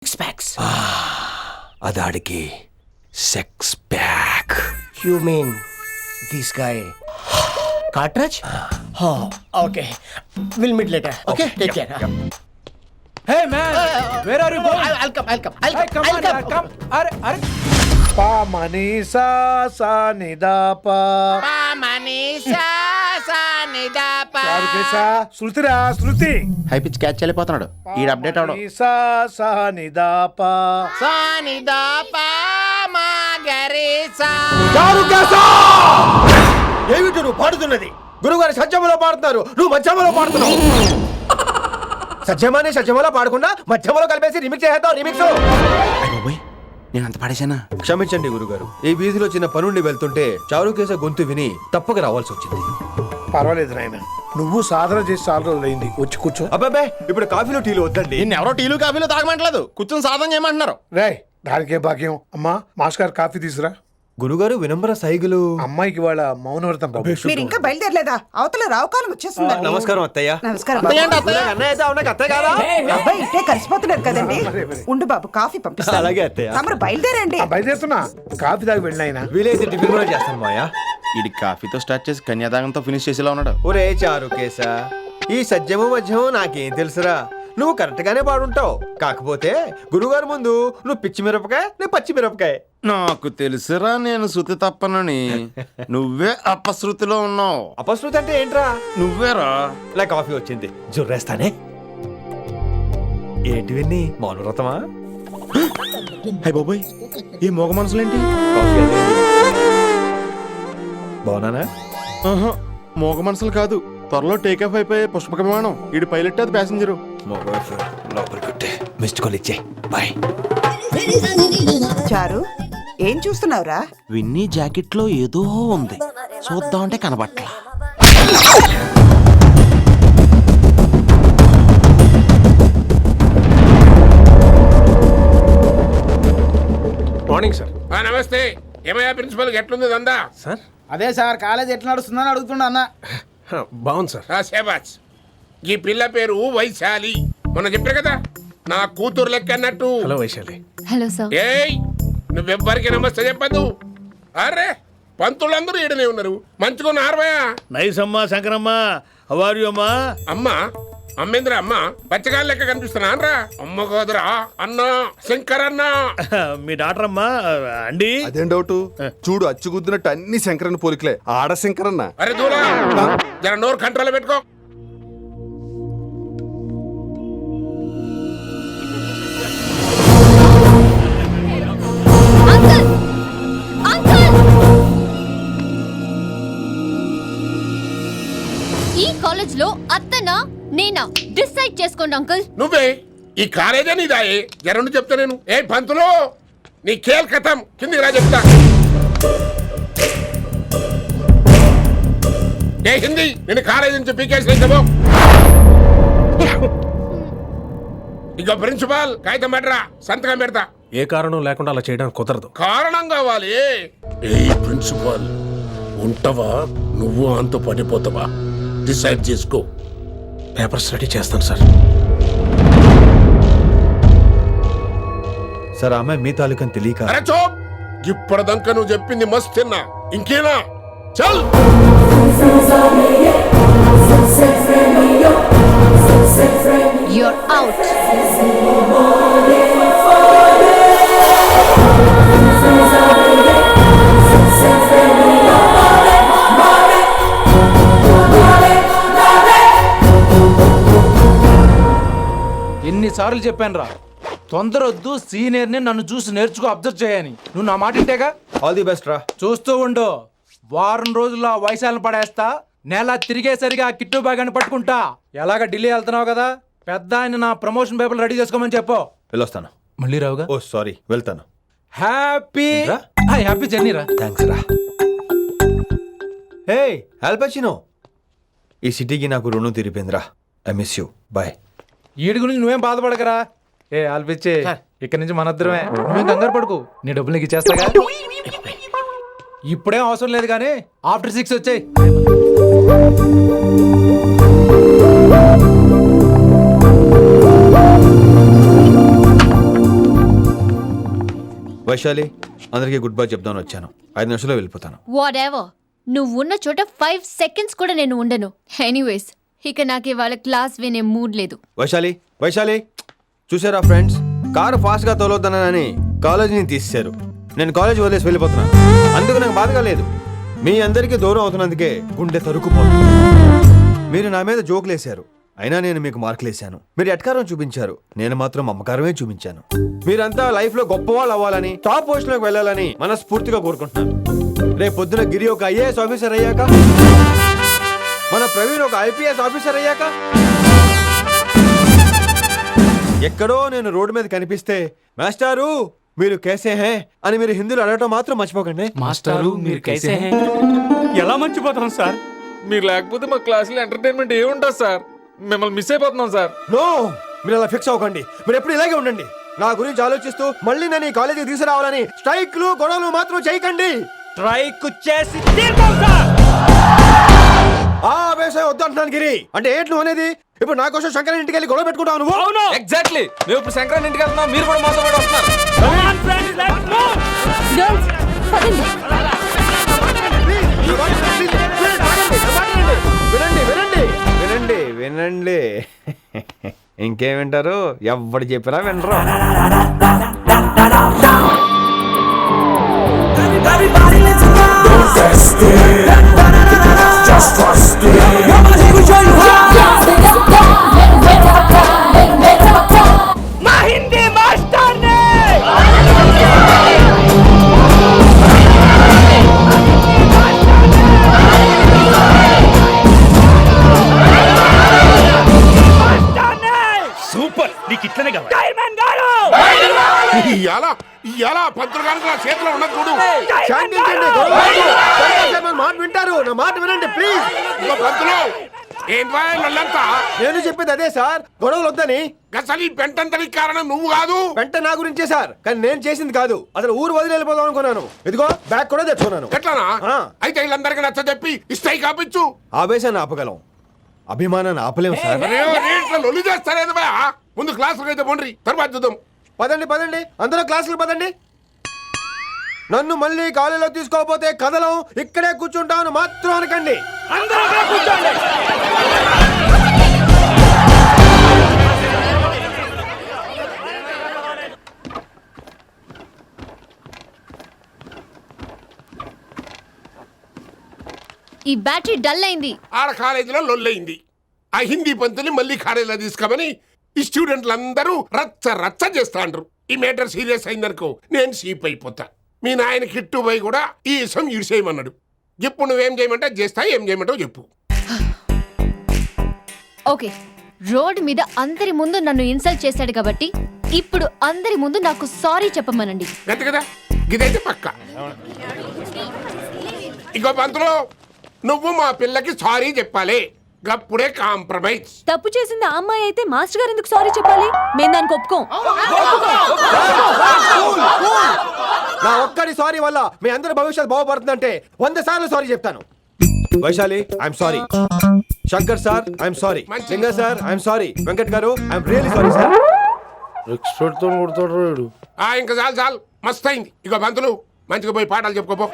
Specs. Ah, Adadiki. Sex pack. You mean this guy? Cartridge? Ah. oh, okay. We'll meet later. Okay, okay. take yep, care. Yep. Hey man, uh, where are you going? I'll, I'll come. I'll come. I'll hey, come. I'll on, come. come. Are, are. పా మనీసా సా నిదా పా చారు కేసా శృతిరా శృతి. High pitch catch వెళ్ళిపోతున్నాడు ఈ update అవడం మనీసా సా పా ఏమిటి నువ్వు పాడుతున్నది? గురుగారు సత్యములో పాడుతున్నారు. నువ్వు మధ్యమలో పాడుతున్నావు. సత్యమాని సత్యములో పాడకుండా మధ్యమలో కలిపేసి రిమిక్స్ చేసేద్దాం రిమిక్స్. నేను అంత పాడేశానా? క్షమించండి గురుగారు. ఈ వీధిలో చిన్న పనుండి వెళ్తుంటే చారుకేస గొంతు విని తప్పక రావాల్సి వచ్చింది. పర్వాలేదు నాయన. నువ్వు సాధన చేసి చాలా రోజులైంది వచ్చి కూర్చో. అబ్బాబే ఇప్పుడు కాఫీలో టీలు వద్దండి. నిన్న ఎవరో టీలు కాఫీలు తాగమంటలేదు. కూర్చొని సాధన చేయమంటున్నారు. రే దానికే భాగ్యం? అమ్మా మాస్ గారు కాఫీ తీసురా గురుగారు వినమ్ర సైగులు. అమ్మాయికి వాళ్ళ మౌనవ్రతం బాబు. మీరు ఇంకా బయలుదేరలేదా? అవతల రావుకాలం వచ్చేస్తుందండి నమస్కారం అత్తయ్య. నమస్కారం. అబ్బాయి ఇట్టే కలిసిపోతున్నారు కదండి. ఉండు బాబు కాఫీ పంపిస్తాను. అలాగే అత్తయ్య. తమరు బయలుదేరండి. బయలుదేరుతున్నా. కాఫీ తాగి వెళ్ళినాయన. వీలైతే టిఫిన్ కూడా చేస్తాను మాయా ఇది కాఫీతో స్టార్ట్ చేసి కన్యాదానంతో ఫినిష్ చేసేలా ఉన్నాడు. ఒరే చారుకేశ ఈ సత్యము మధ్యము నాకేం తెలుసురా? నువ్వు కరెక్ట్ గానే పాడుంటావు. కాకపోతే గురుగారు ముందు నువ్వు పిచ్చి మిరపకాయ నేను పచ్చి మిరపకాయ. నాకు తెలుసురా నేను శృతి తప్పనని. నువ్వే అపశృతిలో ఉన్నావు. అపశృతి అంటే ఏంట్రా? నువ్వేరా? నా కాఫీ వచ్చింది. జుర్రేస్తానే. ఏంటి విన్ని మౌనవ్రతమా? హై బాబోయ్ ఈ మోగ మనసులేంటి. బాగున్నానా? మోగ మనసులు కాదు. త్వరలో టేక్ ఆఫ్ అయిపోయే పుష్పక విమానం. ఇది పైలట్ అది ప్యాసింజరు. లోపలికి కొట్టే మిస్డ్ కాల్ ఇచ్చే బాయ్ చారు ఏం చూస్తున్నావురా? విన్నీ జాకెట్లో ఏదో ఉంది. చూద్దాం అంటే కనబట్ల sir. ఆ, నమస్తే. ఏమయ్యా ప్రిన్సిపల్ ఎట్లుంది దందా? సార్ అదే సార్ కాలేజ్ ఎట్లా నడుస్తుందని అడుగుతున్నా అన్న. బాగుంది సార్ ఆ, శేబాజ్ ఈ పిల్ల పేరు వైశాలి. మొన్న చెప్పారు కదా నా కూతురు లెక్క అన్నట్టు. హలో వైశాలి. Hello sir. ఏయ్ నువ్వెవ్వరికి నమస్తే చెప్పదు అరే పంతులందరూ ఈడనే ఉన్నారు. మంచుకున్న ఆరవయా నైస్ అమ్మా శంకరమ్మ హవారు అమ్మా? అమ్మ అమ్మేంద్ర అమ్మ పచ్చగాళ్ళ లెక్క కనిపిస్తున్నా. రా అమ్మ కాదురా అన్న శంకర్ అన్న. మీ డాక్టర్ అమ్మా అండి? అదేం డౌట్? చూడు అచ్చుగుద్దినట్టు అన్ని శంకరన్న పోలికలే. ఆడ శంకరన్న. అరే దూరా. జర నోరు కంట్రోల్ పెట్టుకో. నేనా? డిసైడ్ చేసుకోండి అంకుల్. నువ్వే. ఈ కాలేజే నీదాయే జరండు చెప్తా నేను. ఏ పంతులు! నీ ఖేల్ కథం. కిందికి రా చెప్తా. ఏ హిందీ! నేను కాలేజీ నుంచి పీకేసి ఇక ప్రిన్సిపాల్ కాగితం పెట్టరా. సంతకం పెడతా. ఏ కారణం లేకుండా అలా చేయడానికి కుదరదు. కారణం కావాలి. ఏ ప్రిన్సిపాల్ ఉంటావా? నువ్వు అంత పడిపోతావా? డిసైడ్ చేసుకో. పేపర్స్ రెడీ చేస్తాను సార్. సార్ ఆమె మీ తాలూకని తెలియక అరే చోప్! ఇప్పటిదాకా నువ్వు చెప్పింది మస్తు తిన్నా. ఇంకేనా? చల్! ఎన్నిసార్లు చెప్పాను రా తొందరొద్దు సీనియర్ని నన్ను చూసి నేర్చుకో అబ్జర్వ్ చేయని. నువ్వు నా మాట ఇంటేగా ఆల్ ది బెస్ట్ రా. చూస్తూ ఉండు. వారం రోజుల్లో ఆ వైశాలను పడేస్తా. నెల తిరిగేసరిగా ఆ కిట్టు బాగాన్ని పట్టుకుంటా. ఎలాగ ఢిల్లీ వెళ్తున్నావు కదా? పెద్ద ఆయన నా ప్రమోషన్ పేపర్లు రెడీ చేసుకోమని చెప్పు. వెళ్ళొస్తాను. మళ్ళీ రావుగా? ఓ సారీ వెళ్తాను. హ్యాపీ? హ్యాపీ జర్నీ రా. థ్యాంక్స్ రా. హే! ఆల్పచినో ఈ సిటీకి నాకు రుణం తీరిపోయిందిరా. ఐ మిస్ యూ బాయ్ వీడి గురించి నువ్వేం బాధపడకరా? ఏ ఆల్పిచ్చే ఇక్కడి నుంచి మనద్దరమే నువ్వేం కంగారు పడుకు. నీ డబ్బులు నీకు ఇచ్చేస్తాగా? ఇప్పుడేం అవసరం లేదు కానీ ఆఫ్టర్ సిక్స్ వచ్చాయి. వైశాలి అందరికీ గుడ్ బై చెప్దామని వచ్చాను. ఐదు నిమిషాల్లో వెళ్ళిపోతాను. వాట్ ఎవర్ నువ్వు ఉన్న చోట ఫైవ్ సెకండ్స్ కూడా నేను ఉండను. ఎనీవేస్ ఇక నాకు ఇవాళ క్లాస్ వినే మూడ్ లేదు. వైశాలి వైశాలి చూసారా ఫ్రెండ్స్? కారు ఫాస్ట్గా తోలొద్దనని కాలేజీని తీసేశారు. నేను కాలేజ్ వదిలేసి వెళ్ళిపోతున్నాను అందుకు నాకు బాధగా లేదు. మీ అందరికీ దూరం అవుతున్నందుకే గుండె తరుక్కుపోతుంది. మీరు నా మీద జోకులు వేశారు. అయినా నేను మీకు మార్కులు వేశాను. మీరు ఎట్కారం చూపించారు. నేను మాత్రం అమ్మకారమే చూపించాను. మీరంతా లైఫ్లో గొప్పవాళ్ళు అవ్వాలని టాప్ పొజిషన్లోకి వెళ్ళాలని మనస్ఫూర్తిగా కోరుకుంటున్నాను. రేపు పొద్దున గిరి ఒక ఐఏఎస్ ఆఫీసర్ అయ్యాక మన ప్రవీణ్ ఒక ఐపీఎస్ ఆఫీసర్ అయ్యాక? ఎక్కడో నేను రోడ్డు మీద కనిపిస్తే మాస్టారు మీరు కేసే హే అని మీరు హిందీలో అడగటం మాత్రం మర్చిపోకండి. మాస్టారు మీరు కైసే ఎలా మర్చిపోతాం సార్? మీరు లేకపోతే మా క్లాసులో ఎంటర్టైన్మెంట్ ఏముంటుంది సార్? మిమ్మల్ని మిస్ అయిపోతున్నాం సార్. నో! మీరు అలా ఫిక్స్ అవ్వకండి. మీరు ఎప్పుడు ఇలాగే ఉండండి. నా గురించి ఆలోచిస్తూ మళ్ళీ నేను ఈ కాలేజీకి తీసుకురావాలని స్ట్రైక్లు గొడవలు మాత్రం చేయకండి. స్ట్రైక్ చేసి ఆ వేసే వద్దంటున్నాను గిరి. అంటే ఏంటి నువ్వు అనేది? ఇప్పుడు నా కోసం శంకర్ ఇంటికి వెళ్ళి గొడవ పెట్టుకుంటావు నువ్వు? అవును. ఎగ్జాక్ట్లీ మేము ఇప్పుడు సంక్రాంతి ఇంటికి వెళ్తున్నాం మీరు కూడా మాతో పాటు వస్తున్నారు let's. గర్ల్స్ పదండి. వినండి వినండి వినండి వినండి. ఇంకేం వింటారు ఎవడు చెప్పినా వినరు. సూపర్ నీకు ఇట్లనే కావాలి. ఇవాళ ఇవాళ పంతులు గారికి నా చేతిలో ఉన్నది చూడు. శాంతించండి గొడవ మాట వింటారు. నా మాట వినండి ప్లీజ్. ఇగో పంతులు ఏంట్రా నేను చెప్పేది అదే సార్. గొడవలు వద్దని. అసలు ఈ పెంటంతరికి కారణం నువ్వు కాదు. వెంట నా గురించే సార్. కానీ నేను చేసింది కాదు. అసలు ఊరు వదిలి వెళ్ళిపోదాం అనుకున్నాను. ఇదిగో బ్యాగ్ కూడా తెచ్చుకున్నాను. ఎట్లానా? ఆ. అయితే వీళ్ళందరికీ నచ్చ చెప్పి ఇస్తాయి కాపించు ఆవేశాన్ని ఆపగలం. అభిమానాన్ని ఆపలేం సార్? ఇట్లా లొల్లి చేస్తారేది బా ముందు క్లాసులకు అయితే పోండ్రి. తర్వాత చూద్దాం. పదండి పదండి. అందరూ క్లాసులు పదండి. నన్ను మళ్ళీ కాలేజీలో తీసుకోకపోతే కథలం ఇక్కడే కూర్చుంటాను మాత్రం అనకండి. ఈ బ్యాటరీ డల్ అయింది. ఆడ కాలేజీలో లొల్లయింది. ఆ హిందీ పంతుని మళ్ళీ కాలేజీలో తీసుకోమని ఈ స్టూడెంట్లు అందరూ రచ్చ రచ్చ చేస్తాండ్రు. ఈ మేటర్ సీరియస్ అయిందనుకో నేను సీప్ అయిపోతా. మీ నాయన కిట్టు పోయి కూడా ఈ విషయం ఇడిసేయమన్నాడు ఇప్పుడు నువ్వేం చేయమంటే చేస్తా ఏం చేయమంటావు చెప్పు. ఓకే రోడ్ మీద అందరి ముందు నన్ను ఇన్సల్ట్ చేశాడు కాబట్టి ఇప్పుడు అందరి ముందు నాకు సారీ చెప్పమనండి. గంతే కదా? ఇదైతే పక్క. ఇంకో పంతులు నువ్వు మా పిల్లకి సారీ చెప్పాలి. గప్పుడే కాంప్రమైజ్ తప్పు చేసింది ఆ అమ్మాయి అయితే మాస్టర్ గారు ఎందుకు సారీ చెప్పాలి మేము దానికి ఒప్పుకోం నా ఒక్కడి సారీ వల్ల మీ అందరి భవిష్యత్తు బాగుపడుతుందంటే వంద సార్లు సారీ చెప్తాను Vaishali I'm sorry Shankar sir I'm sorry. Linga sir I'm sorry Venkat garu I'm really sorry sir ఎక్స్పర్ట్తో కొడతాడు ఆ ఇంకా చాలు చాలు మస్తు అయింది ఇగో పంతులు మంచిగా పోయి పాఠాలు చెప్పుకోపో